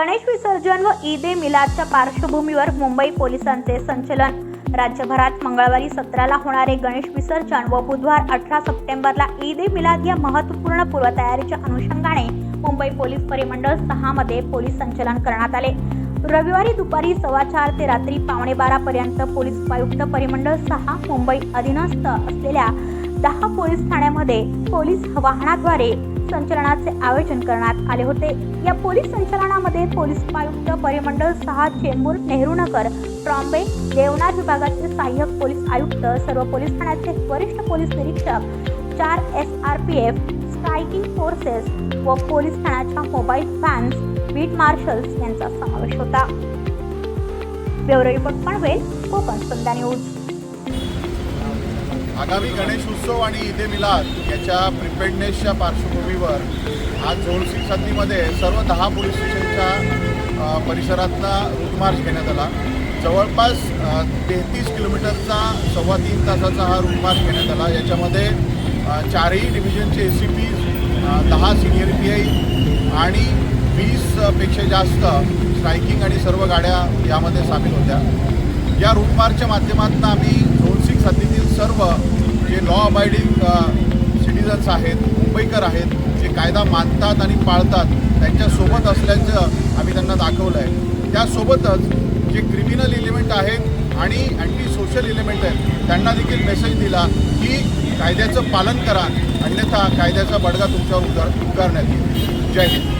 गणेश विसर्जन व ईद ए मिलादच्या पार्श्वभूमीवर मुंबई पोलिसांचे संचलन. राज्यभरात मंगळवारी सतराला होणारे गणेश विसर्जन व बुधवार अठरा सप्टेंबरला ईद ए मिलाद या महत्त्वपूर्ण पूर्वतयारीच्या अनुषंगाने मुंबई पोलीस परिमंडळ सहा मध्ये पोलीस संचलन करण्यात आले. रविवारी दुपारी सव्वा चार ते रात्री पावणे बारा पर्यंत पोलीस उपायुक्त परिमंडळ सहा मुंबई अधीनस्थ असलेल्या दहा पोलीस ठाण्यामध्ये पोलीस वाहनाद्वारे संचलनाचे आयोजन करण्यात आले होते. या पोलीस संचलनामध्ये पोलीस उपायुक्त परिमंडळ सहा चेंबूर नेहरूनगर ट्रॉम्बे देवनाथ विभागाचे सहाय्यक पोलीस आयुक्त सर्व पोलीस ठाण्याचे वरिष्ठ पोलीस निरीक्षक चार S R P F striking forces व पोलीस ठाण्याच्या मोबाईल व्हॅन्स बीट मार्शल्स यांचा समावेश होता. Bureau report Panvel Konkan Sandhya news. आगामी गणेश उत्सव आणि ईद मिलाद याच्या प्रिपेडनेसच्या पार्श्वभूमीवर आज जोडसिंग सद्दीमध्ये सर्व दहा पोलीस स्टेशनच्या परिसरातला रूटमार्च घेण्यात आला. जवळपास तेहतीस किलोमीटरचा सव्वा तीन तासाचा हा रूटमार्च घेण्यात आला. याच्यामध्ये चारही डिव्हिजनचे ए सी पीज दहा सिनियर पी आय आणि वीसपेक्षा जास्त स्ट्रायकिंग आणि सर्व गाड्या यामध्ये सामील होत्या. या रूटमार्चच्या माध्यमातून आम्ही हद्दीतील सर्व जे लॉ अबायडिंग सिटीजन्स आहेत मुंबईकर आहेत जे कायदा मानतात आणि पाळतात त्यांच्यासोबत असल्याचं आम्ही त्यांना दाखवलं आहे त्यासोबतच जे क्रिमिनल एलिमेंट आहेत आणि अँटी सोशल एलिमेंट आहेत त्यांना देखील मेसेज दिला की कायद्याचं पालन करा अन्यथा कायद्याचा बडगा तुमच्यावर उगार उगारण्यात येईल. जय हिंद.